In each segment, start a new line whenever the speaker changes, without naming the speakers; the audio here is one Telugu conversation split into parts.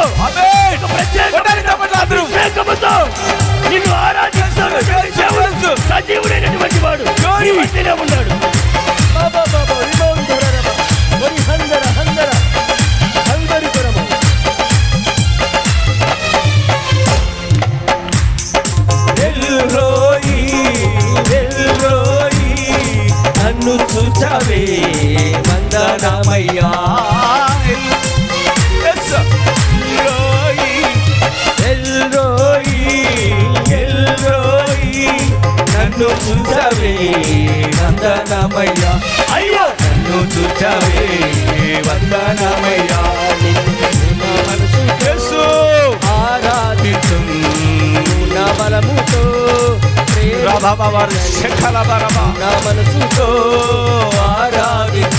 అందరూ.
అభిషేకముతో నిన్ను ఆరాధిస్తాను సజీవుడైనటువంటి వాడు. ఉన్నాడు.
నిన్ను మనసు యేసు! ఆరాధించు నా బలముతో నా మనసుతో. ఆరాధించు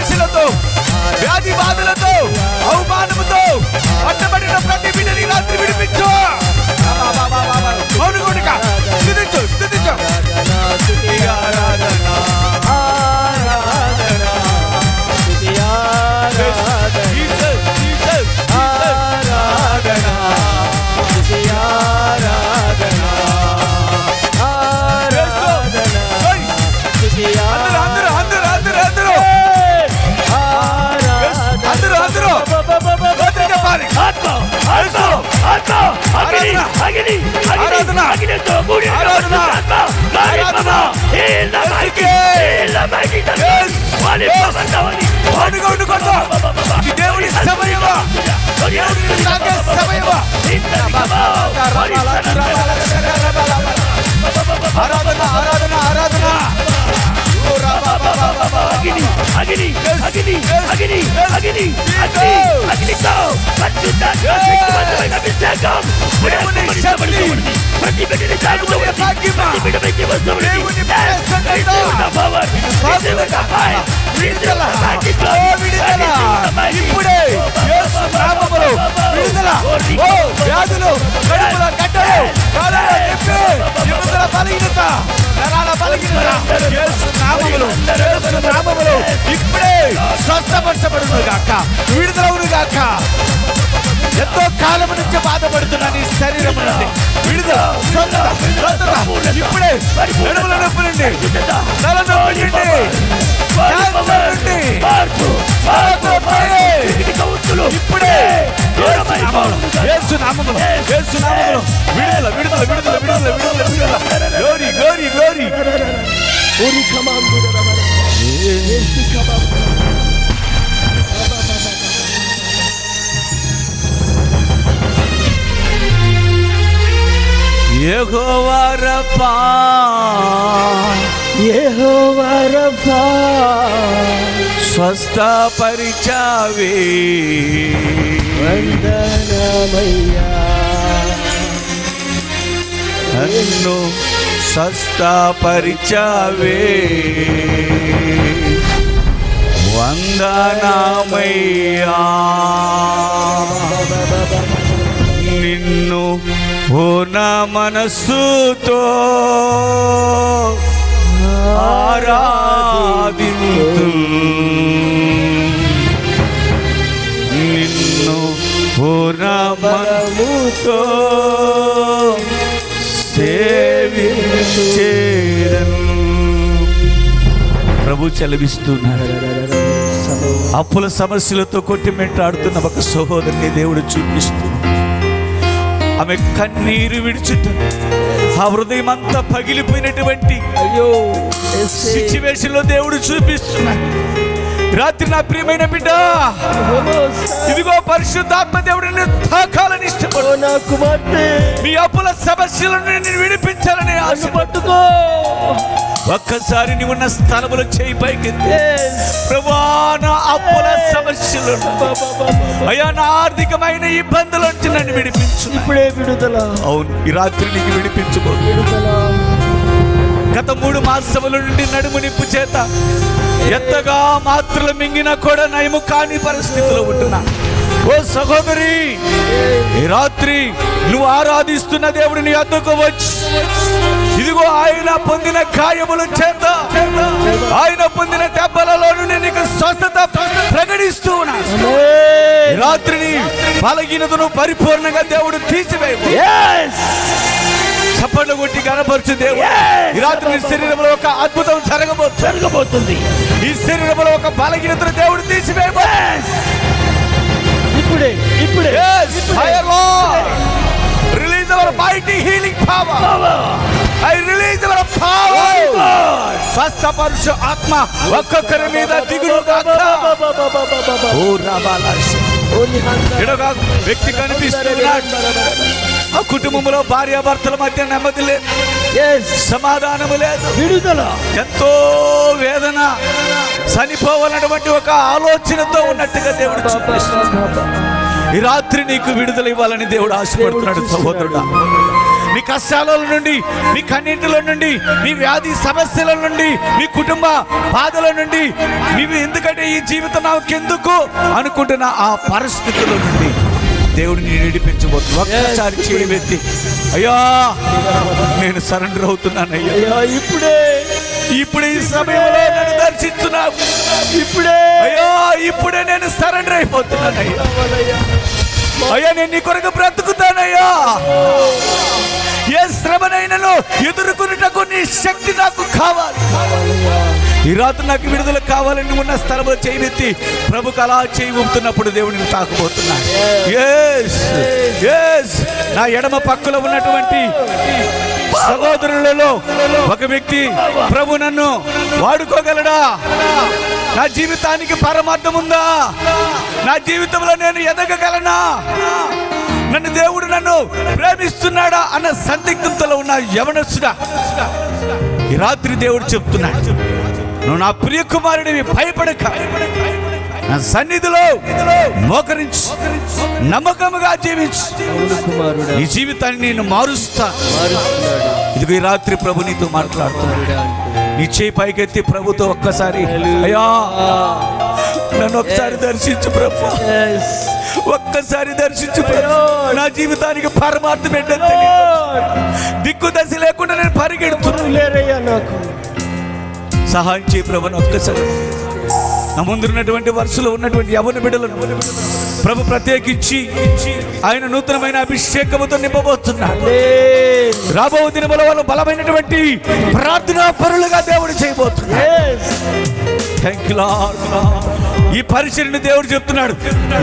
సమస్యలతో వ్యాధి బాధలతో అవమానముతో పట్టబడిన ప్రతి బిడ్డని ఈ రాత్రి
ఆత్మ అగ్ని అగ్ని అగ్ని
ఆరాధన.
అగ్నితో కూడిన
ఆరాధన.
కార్యక్రమ ఏల మైకి అగ్ని అగ్ని. అగ్ని. అగ్ని. అగ్ని అగ్నితో పరిశుద్ధాత్మ
Yes.
శక్తివంతమైన అభిషేకం ప్రతి బిడ్డని తాకుతూ
దేవుని నామములో నామములో ఇప్పుడే స్వస్థపరచబడును గాక విడుదలవును గాక ఎంతో కాలం నుంచి బాధపడుతున్న నీ శరీరం నుండి విడుదల ఇప్పుడే నడుముల నొప్పి నుండి తల నొప్పి నుండి ఇప్పుడే యేసు నామములో యేసు నామములో విడుదల విడుదల విడుదల విడుదల విడుదల విడుదల. గ్లోరీ గ్లోరీ గ్లోరీ
ఓరి కమాండు ఏసి కమాండు.
యెహోవా రఫా
యెహోవా
స్వస్థపరిచావే.
వందనమయ్యా.
నన్ను స్వస్థపరిచావే. వందనామయ్యా. నిన్ను పూర్ణ మనస్సుతో ఆరాధింతు నిన్ను పూర్ణ మనముతో ప్రభు చెలవిస్తున్నాడు అప్పుల సమస్యలతో కొట్టిమెట్టాడుతున్న ఒక సహోదరిని దేవుడు చూపిస్తున్నాడు ఆమె కన్నీరు విడుచుట ఆ హృదయం అంతా పగిలిపోయినటువంటి
అయ్యో యేసే.
సిచ్యువేషన్లో దేవుడు చూపిస్తున్నాడు రాత్రి నా ప్రియమైన బిడ్డ. ఇదిగో పరిశుద్ధాత్మ దేవుడు నిన్ను తాకాలని ఇష్టపడు.
నా కుమార్తె.
మీ అప్పుల సమస్యలను నేను విడిపించాలని ఆశ
పట్టుకో.
ఒక్కసారి నీవు ఉన్న స్థలములో చేయి
Yes.
ప్రభా నా అప్పుల సమస్యలు. అయ్యా నా ఆర్థికమైన ఇబ్బందుల నుంచి నన్ను విడిపించు.
ఇప్పుడే విడుదల.
అవును ఈ రాత్రి నీకు విడిపించుకో
విడుదల.
గత మూడు మాసముల నుండి నడుము నిప్పు చేత ఎంతగా మాత్రలు మింగినా కూడా నయము కాని పరిస్థితిలో ఉంటున్నా. ఓ సహోదరి ఈ రాత్రి నువ్వు ఆరాధిస్తున్న దేవుడిని నీ ఇదిగో ఆయన పొందిన గాయముల చేత రాత్రిని బలహీనతను పరిపూర్ణంగా దేవుడు తీసివేయబో
Yes.
చప్పట్లు కొట్టి కనపరచు దేవుడు. ఈ రాత్రి నీ శరీరంలో ఒక అద్భుతం జరగబోతుంది.
జరగబోతుంది.
ఈ శరీరంలో ఒక బలహీనతను దేవుడు తీసివేయబో
ఇప్పుడే ఇప్పుడే
Yes, fire Lord. Release our mighty healing power. I release our power. స్వస్థపరుచు ఆత్మ ఒక్కొక్కరి మీద గాక. ఓ రాబాలాష్. ఒక వ్యక్తి కనిపిస్తున్నాడు ఆ కుటుంబంలో భార్యాభర్తల మధ్య నెమ్మది లేదు సమాధానము లేదు.
విడుదల.
ఎంతో వేదన. చనిపోవాలన్నటువంటి ఒక ఆలోచనతో ఉన్నట్టుగా దేవుడు చూపిస్తున్నాడు. ఈ రాత్రి నీకు విడుదల ఇవ్వాలని దేవుడు ఆశపడుతున్నాడు సహోదరుడా. నీ కష్టాల నుండి నీ కన్నీటిలో నుండి నీ వ్యాధి సమస్యల నుండి నీ కుటుంబ బాధల నుండి నీవు ఎందుకంటే ఈ జీవితం నాకెందుకు అనుకుంటున్న ఆ పరిస్థితుల నుండి దేవుడు నేను విడిపించబోతుంది ఒక్కసారి చేయబెత్తి అయ్యా నేను సరెండర్ అవుతున్నానయ్యా.
అయ్యా ఇప్పుడే.
ఇప్పుడు ఈ సమయంలో నన్ను దర్శించున్నావు.
ఇప్పుడే.
అయ్యా ఇప్పుడే నేను సరెండర్ అయిపోతున్నానయ్యా. అయ్యా నేను నీ కొరకు బ్రతుకుతానయ్యా. ఏ శ్రమనైనను ఎదుర్కొనుటకు నీ శక్తి నాకు కావాలి. ఈ రాత్రి నాకు విడుదల కావాలని ఉన్న స్థలంలో చేయనెత్తి ప్రభుకు అలా చేయి ఊపుతున్నప్పుడు దేవుడిని తాకుపోతున్నా నా ఎడమ పక్కలో ఉన్నటువంటి సహోదరులలో ఒక వ్యక్తి ప్రభు నన్ను వాడుకోగలడా? నా జీవితానికి పరమార్థం ఉందా? నా జీవితంలో నేను ఎదగగలనా? నన్ను దేవుడు నన్ను ప్రేమిస్తున్నాడా అన్న సందిగ్ధతలో ఉన్న యవనస్తుడా. ఈ రాత్రి దేవుడు చెప్తున్నాడు నువ్వు నా ప్రియ కుమారుడివి భయపడక. నా సన్నిధిలో మోకరించు నమ్మకముగా జీవించు. ఈ జీవితాన్ని నేను మారుస్తా. ఇదిగో ఈ రాత్రి ప్రభు నీతో మాట్లాడుతున్నాడు. నీ చేయి పైకెత్తి ప్రభుతో ఒక్కసారి అయ్యా నన్ను ఒక్కసారి దర్శించు ప్రభు. ఒక్కసారి దర్శించు ప్రభు. నా జీవితానికి పరమార్థం ఏంటో తెలియదు దిక్కు దశ లేకుండా నేను పరిగెడుతున్నాను.
నాకు.
సహాయం చేయి ప్రభు ఒక్కసారి. నా ముందున్నటువంటి వరుసలో ఉన్నటువంటి యవన బిడ్డలను ప్రభు ప్రత్యేకించి ఆయన నూతనమైన అభిషేకముతో నింపబోతున్నాడు. రాబో దినముల వల్ల బలమైనటువంటి ప్రార్థనా పరులుగా దేవుడు చేయబోతున్నాడు. Lord. ఈ పరిచయని దేవుడు చెప్తున్నాడు.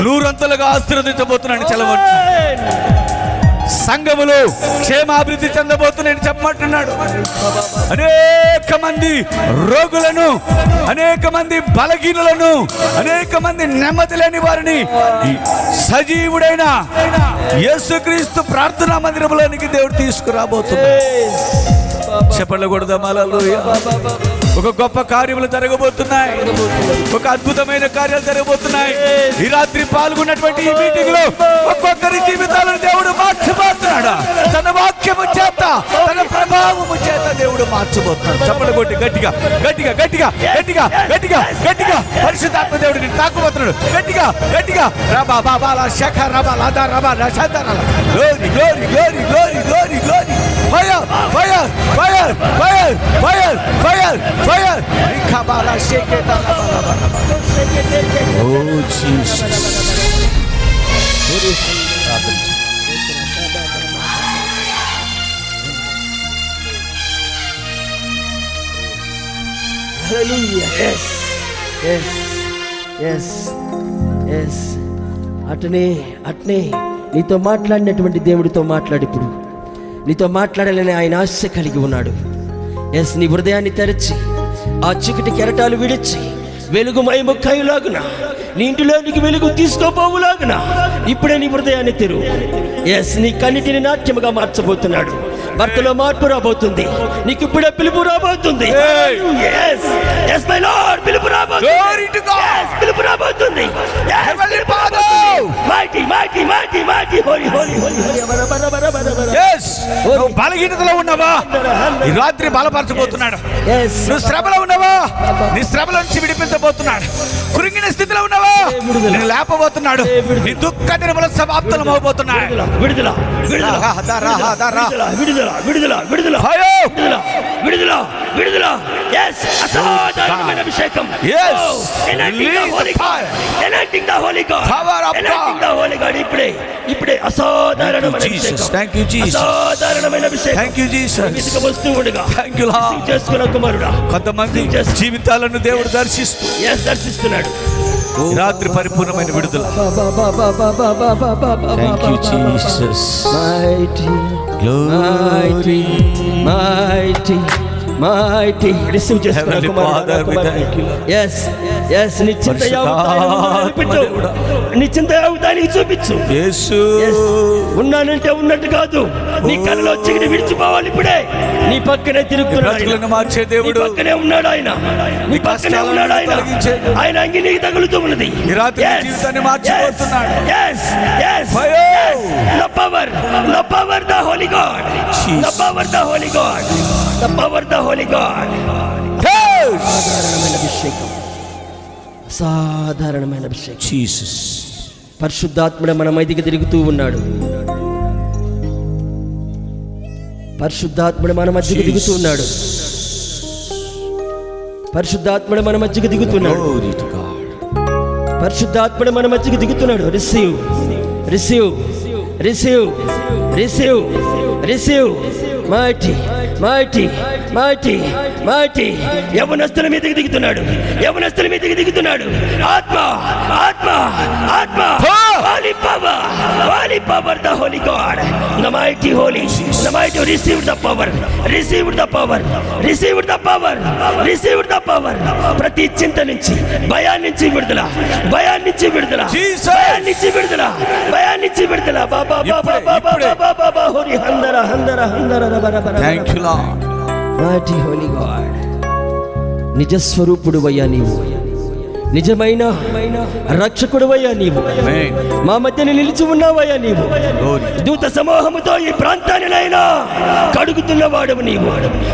నూరంతలుగా ఆశీర్వదించబోతున్నాడు చలవంటున్నాడు సంఘములు క్షేమాభివృద్ధి చెందబోతున్నాయని చెప్పమంటున్నాడు అనేక మంది రోగులను అనేక మంది బలహీనులను అనేక మంది నెమ్మది లేని వారిని సజీవుడైన యేసుక్రీస్తు ప్రార్థనా మందిరంలోనికి దేవుడు తీసుకురాబోతున్నాడు. చెప్పలు కొడదామాలలోయ ఒక గొప్ప కార్యములు జరగబోతున్నాయి. ఒక అద్భుతమైన కార్యాలు జరగబోతున్నాయి. ఈ రాత్రి పాల్గొన్నటువంటి ఈ మీటింగ్లో ఒక్కొక్కరి జీవితాలను దేవుడు మార్చబోతున్నాడు. తన వాక్యము చేత తన ప్రభావము చేత దేవుడు మార్చబోతున్నాడు. చెప్పలు కొట్టి గట్టిగా గట్టిగా గట్టిగా గట్టిగా గట్టిగా గట్టిగా. పరిశుద్ధాత్మ దేవుడు నేను తాకుపోతున్నాడు గట్టిగా గట్టిగా. రబా బాబా లా శఖ రబా లాదా రబా రషందర గోరి గోరి గోరి గోరి గోరి fire fire fire fire fire fire. Fire రిఖబాలా షేకేతా O Jesus
Hallelujah. Yes. Yes. Yes. Yes. అట్నే అట్నే నీతో మాట్లాడినటువంటి దేవుడితో మాట్లాడిప్పుడు నీతో మాట్లాడాలని ఆయన ఆశ కలిగి ఉన్నాడు ఎస్ నీ హృదయాన్ని తెరచి ఆ చీకటి కెరటాలు విడిచి వెలుగు మైము కైలాగున నీ ఇంటిలోనికి వెలుగు తీసుకోపోవులాగున ఇప్పుడే నీ హృదయాన్ని తెరు. ఎస్ నీ కన్నిటిని నాట్యముగా మార్చబోతున్నాడు. భర్తలో మార్పు రాబోతుంది. నీకు ఇప్పుడే పిలుపు రాబోతుంది. పిలుపు రాబోతుంది. పిలుపు రాబోతుంది. పిలుపు
Father.
రాబోతుంది. Mighty, mighty, mighty,
నువ్వు బలహీనతలో ఉన్నావా? ఈ రాత్రి బలపరచబోతున్నాడు. నువ్వు శ్రమలో ఉన్నావా? నీ శ్రమల నుంచి విడిపించబోతున్నాడు. కృంగిన స్థితిలో ఉన్నావా నేను లేపబోతున్నాడు. నీ దుఃఖ దినముల సమాప్తలం అవబోతున్నాడు
విడుదల విడుదల
దా, దా.
విడుదల విడుదల విడుదల విడుదల. విడుదల విడుదల విడుదల. Yes అసాధారణమైన అభిషేకం.
Yes.
Holy God. ఇప్పుడే ఇప్పుడే అసాధారణమైన. అభిషేకం. అసాధారణమైన అభిషేకం
జీసస్
వస్తూ ఉండగా Receive చేసుకున్న కుమారుడా
కొంతమంది. జీవితాలను దేవుడు దర్శిస్తూ
Yes, దర్శిస్తున్నాడు.
రాత్రి పరిపూర్ణమైన విడుదల
Thank
you, Jesus.
Mighty, mighty, mighty, mighty. Receive చేసుకున్న
Heavenly
కుమారుడా,
Father, we
కుమారుడా.
thank you.
Yes, yes, నీ చింత యావత్తు ఆయన ముందు నిలిపించు.
దేవుడా.
నీ చింత యావత్తు ఆయనకి చూపించు
యేసు.
ఉన్నానంటే ఉన్నట్టు కాదు నీ కళ్ళలో చిగిడి విడిచిపోవాలి ఇప్పుడే నీ పక్కనే తిరుగుతున్నాడు
మార్చే దేవుడు
పక్కనే ఉన్నాడు ఆయన నీ పక్కనే ఉన్నాడు ఆయన. ఆయన అంగి నీకు తగులుతూ ఉన్నది
జీవితాన్ని మార్చిపోతున్నాడు.
yes, yes, yes,
Fire.
yes. The power, the power, the Holy God. The power, the Holy God. The power, the Holy God.
Yes.
సాధారణమైన అభిషేకం. సాధారణమైన అభిషేకం
జీసస్
పరిశుద్ధాత్ముడు మన మధ్యకి తిరుగుతూ ఉన్నాడు. పరిశుద్ధాత్ముడు మన మధ్యకి దిగుతూ ఉన్నాడు. పరిశుద్ధాత్ముడు మన మధ్యకి దిగుతున్నాడు. పరిశుద్ధాత్ముడు మన మధ్యకి దిగుతున్నాడు. Receive receive receive receive receive mighty mighty mighty mighty యవనస్తుల మీదకి దిగుతున్నాడు. యవనస్తుల మీదకి దిగుతున్నాడు. ఆత్మ ఆత్మ ఆత్మ. Holy power holy power the holy God the mighty holy the mighty receive the power receive the power receive the power receive the power ప్రతి చింత నుంచి భయాన్ని నుంచి విడుదల భయాన్ని నుంచి విడుదల భయాన్ని నుంచి విడుదల భయాన్ని నుంచి విడుదల. బాబా బాబా బాబా బాబా హోలీ హందర హందర హందర
రబరబర thank you Lord
mighty holy God నిజ స్వరూపుడు అయ్యా నీవు. నిజమైన రక్షకుడు అయ్యా నీవు. మా మధ్యన నిలిచి ఉన్నావయ్యా నీవు. దూత సమూహముతో ఈ ప్రాంతానినైనా కడుగుతున్న వాడవు నీవు.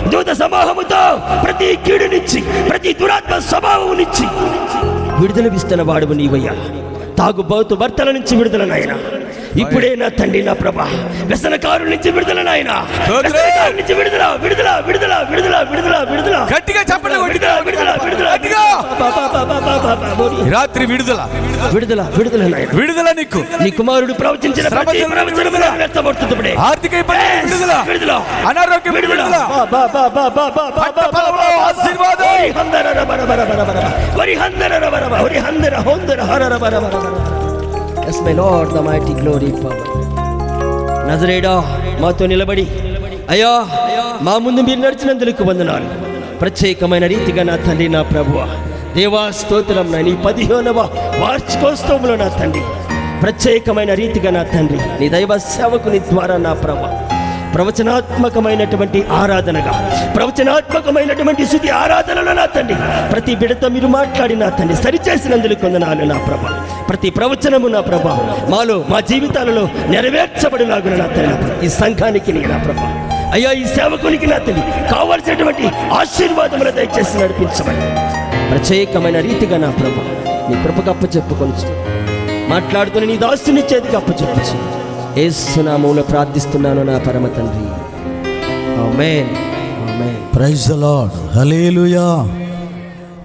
దూత సమూహముతో ప్రతి కీడు నుంచి ప్రతి దురాత్మ స్వభావం నుంచి విడుదల ఇస్తున్న వాడవు నీవయ్యా. తాగుబోతు భర్తల నుంచి విడుదల నాయన. ఇప్పుడే నా తండ్రి నా ప్రభా వ్యసనకారుల నుంచి విడుదల నాయన నుంచి విడుదల విడుదల విడుదల విడుదల విడుదల విడుదల
గట్టిగా చెప్పండి
విడుదల విడుదల విడుదల
రాత్రి విడుదల
విడుదల విడుదల నాయన
విడుదల నీకు
నీ కుమారుడు ప్రవచించిన ప్రతి
శ్రమ
ప్రవచనము
విడుదల.
నెరవేర్చబడుతుంది ఇప్పుడే.
ఆర్థిక ఇబ్బంది విడుదల
విడుదల
అనారోగ్యం
విడుదల.
ఆశీర్వాదం.
హందర ర బర బర బర బర బర. హరి హందర ర బర బర. హరి హందర హొందర హర ర బర బర బర. Yes, my Lord, the mighty glory power. నజరేడా మాతో నిలబడి. అయ్యా మా ముందు మీరు నడిచినందుకు వందనాలు. ప్రత్యేకమైన రీతిగా నా తండ్రి నా ప్రభువ. దేవా స్తోత్రం నా నీ పదిహేనవ వార్షికోత్సవంలో నా తండ్రి. ప్రత్యేకమైన రీతిగా నా తండ్రి నీ దైవ సేవకుని ద్వారా నా ప్రభు. ప్రవచనాత్మకమైనటువంటి ఆరాధనగా ప్రవచనాత్మకమైనటువంటి శుద్ధి ఆరాధనలో నా తండ్రి. ప్రతి బిడతో మీరు మాట్లాడి నా తండ్రి సరిచేసినందుకు వందనాలు నా ప్రభ. ప్రతి ప్రవచనము నా ప్రభా మాలో మా జీవితాలలో నెరవేర్చబడిలాగున నా తల్లి. ఈ సంఘానికి నీ నా ప్రభా. అయ్యా ఈ సేవకునికి నా తల్లి. కావలసినటువంటి ఆశీర్వాదములు దయచేసి నడిపించమని. ప్రత్యేకమైన రీతిగా నా ప్రభ నీ కృపకప్ప చెప్పుకొని మాట్లాడుతున్న నీ దాస్తుని చేతికి అప్పచెప్పచ్చు ఏసునామంలో ప్రార్థిస్తున్నాను నా పరమ తండ్రి. Amen. Amen.
Praise the Lord. Hallelujah.